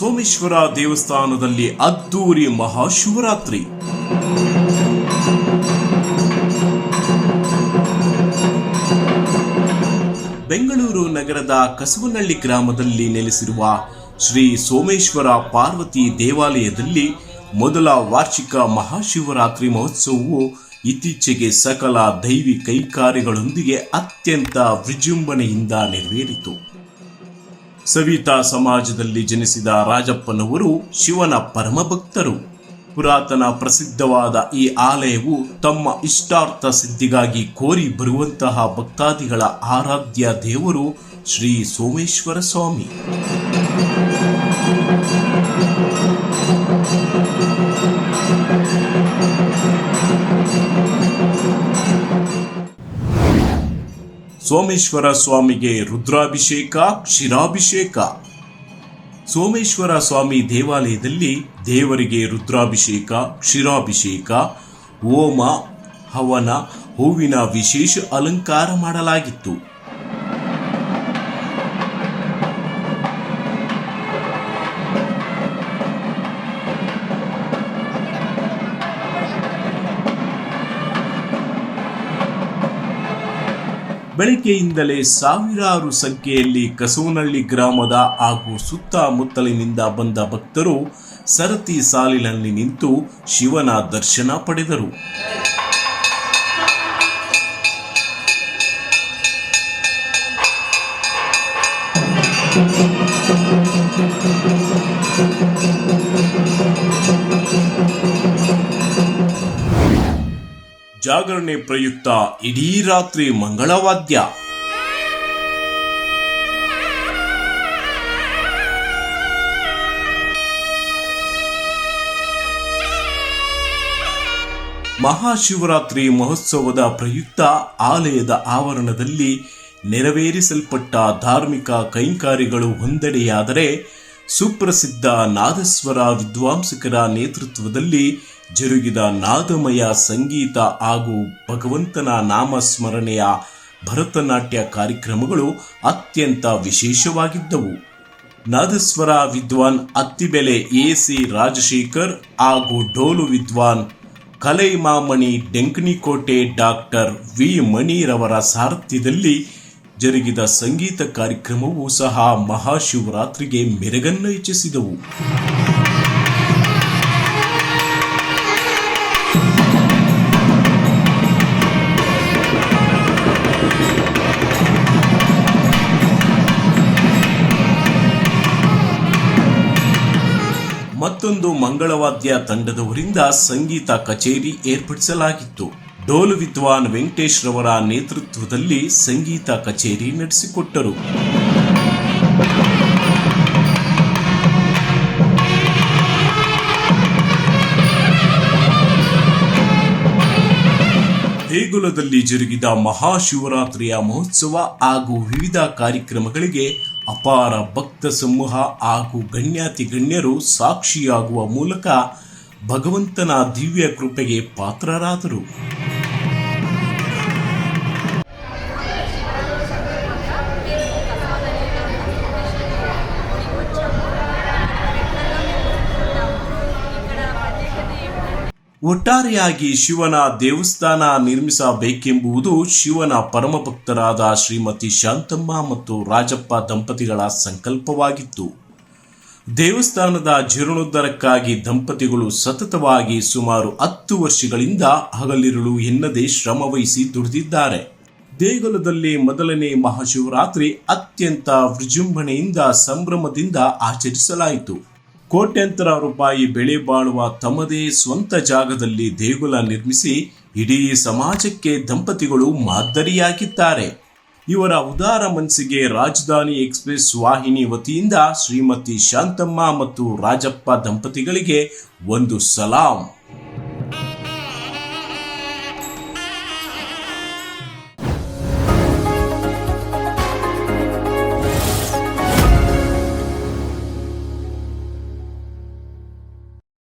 ಸೋಮೇಶ್ವರ ದೇವಸ್ಥಾನದಲ್ಲಿ ಅದ್ದೂರಿ ಮಹಾಶಿವರಾತ್ರಿ. ಬೆಂಗಳೂರು ನಗರದ ಕಸವನಹಳ್ಳಿ ಗ್ರಾಮದಲ್ಲಿ ನೆಲೆಸಿರುವ ಶ್ರೀ ಸೋಮೇಶ್ವರ ಪಾರ್ವತಿ ದೇವಾಲಯದಲ್ಲಿ ಮೊದಲ ವಾರ್ಷಿಕ ಮಹಾಶಿವರಾತ್ರಿ ಮಹೋತ್ಸವವು ಇತ್ತೀಚೆಗೆ ಸಕಲ ದೈವಿ ಕೈಕಾರ್ಯಗಳೊಂದಿಗೆ ಅತ್ಯಂತ ವಿಜೃಂಭಣೆಯಿಂದ ನೆರವೇರಿತು. ಸವಿತಾ ಸಮಾಜದಲ್ಲಿ ಜನಿಸಿದ ರಾಜಪ್ಪನವರು ಶಿವನ ಪರಮಭಕ್ತರು. ಪುರಾತನ ಪ್ರಸಿದ್ಧವಾದ ಈ ಆಲಯವು ತಮ್ಮ ಇಷ್ಟಾರ್ಥ ಸಿದ್ಧಿಗಾಗಿ ಕೋರಿ ಬರುವಂತಹ ಭಕ್ತಾದಿಗಳ ಆರಾಧ್ಯ ದೇವರು ಶ್ರೀ ಸೋಮೇಶ್ವರ ಸ್ವಾಮಿ. ಸೋಮೇಶ್ವರ ಸ್ವಾಮಿಗೆ ರುದ್ರಾಭಿಷೇಕ, ಕ್ಷೀರಾಭಿಷೇಕ. ಸೋಮೇಶ್ವರ ಸ್ವಾಮಿ ದೇವಾಲಯದಲ್ಲಿ ದೇವರಿಗೆ ರುದ್ರಾಭಿಷೇಕ, ಕ್ಷೀರಾಭಿಷೇಕ, ಹೋಮ, ಹವನ, ಹೂವಿನ ವಿಶೇಷ ಅಲಂಕಾರ ಮಾಡಲಾಗಿತ್ತು. ಬೆಳಗ್ಗೆಯಿಂದಲೇ ಸಾವಿರಾರು ಸಂಖ್ಯೆಯಲ್ಲಿ ಕಸೋನಳ್ಳಿ ಗ್ರಾಮದ ಹಾಗೂ ಸುತ್ತಮುತ್ತಲಿನಿಂದ ಬಂದ ಭಕ್ತರು ಸರತಿ ಸಾಲಿನಲ್ಲಿ ನಿಂತು ಶಿವನ ದರ್ಶನ ಪಡೆದರು. ಜಾಗರಣೆ ಪ್ರಯುಕ್ತ ಇಡೀ ರಾತ್ರಿ ಮಂಗಳವಾದ್ಯ. ಮಹಾಶಿವರಾತ್ರಿ ಮಹೋತ್ಸವದ ಪ್ರಯುಕ್ತ ಆಲಯದ ಆವರಣದಲ್ಲಿ ನೆರವೇರಿಸಲ್ಪಟ್ಟ ಧಾರ್ಮಿಕ ಕೈಂಕಾರಿಗಳು ಒಂದೆಡೆಯಾದರೆ ಸುಪ್ರಸಿದ್ಧ ನಾದಸ್ವರ ವಿದ್ವಾಂಸಕರ ನೇತೃತ್ವದಲ್ಲಿ ಜರುಗಿದ ನಾದಮಯ ಸಂಗೀತ ಹಾಗೂ ಭಗವಂತನ ನಾಮಸ್ಮರಣೆಯ ಭರತನಾಟ್ಯ ಕಾರ್ಯಕ್ರಮಗಳು ಅತ್ಯಂತ ವಿಶೇಷವಾಗಿದ್ದವು. ನಾದಸ್ವರ ವಿದ್ವಾನ್ ಅತ್ತಿಬೆಲೆ ಎ ಸಿ ರಾಜಶೇಖರ್ ಹಾಗೂ ಡೋಲು ವಿದ್ವಾನ್ ಕಲೈಮಾಮಣಿ ಡೆಂಕಣಿಕೋಟೆ ಡಾಕ್ಟರ್ ವಿ ಮಣಿರವರ ಸಾರಥ್ಯದಲ್ಲಿ ಜರುಗಿದ ಸಂಗೀತ ಕಾರ್ಯಕ್ರಮವೂ ಸಹ ಮಹಾಶಿವರಾತ್ರಿಗೆ ಮೆರಗನ್ನು ಹೆಚ್ಚಿಸಿದವು. ಮತ್ತೊಂದು ಮಂಗಳವಾದ್ಯ ತಂಡದವರಿಂದ ಸಂಗೀತ ಕಚೇರಿ ಏರ್ಪಡಿಸಲಾಗಿತ್ತು. ಡೋಲು ವಿದ್ವಾನ್ ವೆಂಕಟೇಶ್ ರವರ ನೇತೃತ್ವದಲ್ಲಿ ಸಂಗೀತ ಕಚೇರಿ ನಡೆಸಿಕೊಟ್ಟರು. ದೇಗುಲದಲ್ಲಿ ಜರುಗಿದ ಮಹಾಶಿವರಾತ್ರಿಯ ಮಹೋತ್ಸವ ಹಾಗೂ ವಿವಿಧ ಕಾರ್ಯಕ್ರಮಗಳಿಗೆ ಅಪಾರ ಭಕ್ತ ಸಮೂಹ ಹಾಗೂ ಗಣ್ಯಾತಿ ಗಣ್ಯರು ಸಾಕ್ಷಿಯಾಗುವ ಮೂಲಕ ಭಗವಂತನ ದಿವ್ಯ ಕೃಪೆಗೆ ಪಾತ್ರರಾದರು. ಒಟ್ಟಾರೆಯಾಗಿ ಶಿವನ ದೇವಸ್ಥಾನ ನಿರ್ಮಿಸಬೇಕೆಂಬುದು ಶಿವನ ಪರಮಭಕ್ತರಾದ ಶ್ರೀಮತಿ ಶಾಂತಮ್ಮ ಮತ್ತು ರಾಜಪ್ಪ ದಂಪತಿಗಳ ಸಂಕಲ್ಪವಾಗಿತ್ತು. ದೇವಸ್ಥಾನದ ಜೀರ್ಣೋದ್ಧಾರಕ್ಕಾಗಿ ದಂಪತಿಗಳು ಸತತವಾಗಿ ಸುಮಾರು ಹತ್ತು ವರ್ಷಗಳಿಂದ ಹಗಲಿರುಳು ಎನ್ನದೇ ಶ್ರಮವಹಿಸಿ ದುಡಿದಿದ್ದಾರೆ. ದೇಗುಲದಲ್ಲಿ ಮೊದಲನೇ ಮಹಾಶಿವರಾತ್ರಿ ಅತ್ಯಂತ ವಿಜೃಂಭಣೆಯಿಂದ ಸಂಭ್ರಮದಿಂದ ಆಚರಿಸಲಾಯಿತು. ಕೋಟ್ಯಂತರ ರೂಪಾಯಿ ಬೆಳೆ ಬಾಳುವ ತಮ್ಮದೇ ಸ್ವಂತ ಜಾಗದಲ್ಲಿ ದೇಗುಲ ನಿರ್ಮಿಸಿ ಇಡೀ ಸಮಾಜಕ್ಕೆ ದಂಪತಿಗಳು ಮಾದರಿಯಾಗಿದ್ದಾರೆ. ಇವರ ಉದಾರ ಮನಸ್ಸಿಗೆ ರಾಜಧಾನಿ ಎಕ್ಸ್ಪ್ರೆಸ್ ವಾಹಿನಿ ವತಿಯಿಂದ ಶ್ರೀಮತಿ ಶಾಂತಮ್ಮ ಮತ್ತು ರಾಜಪ್ಪ ದಂಪತಿಗಳಿಗೆ ಒಂದು ಸಲಾಂ.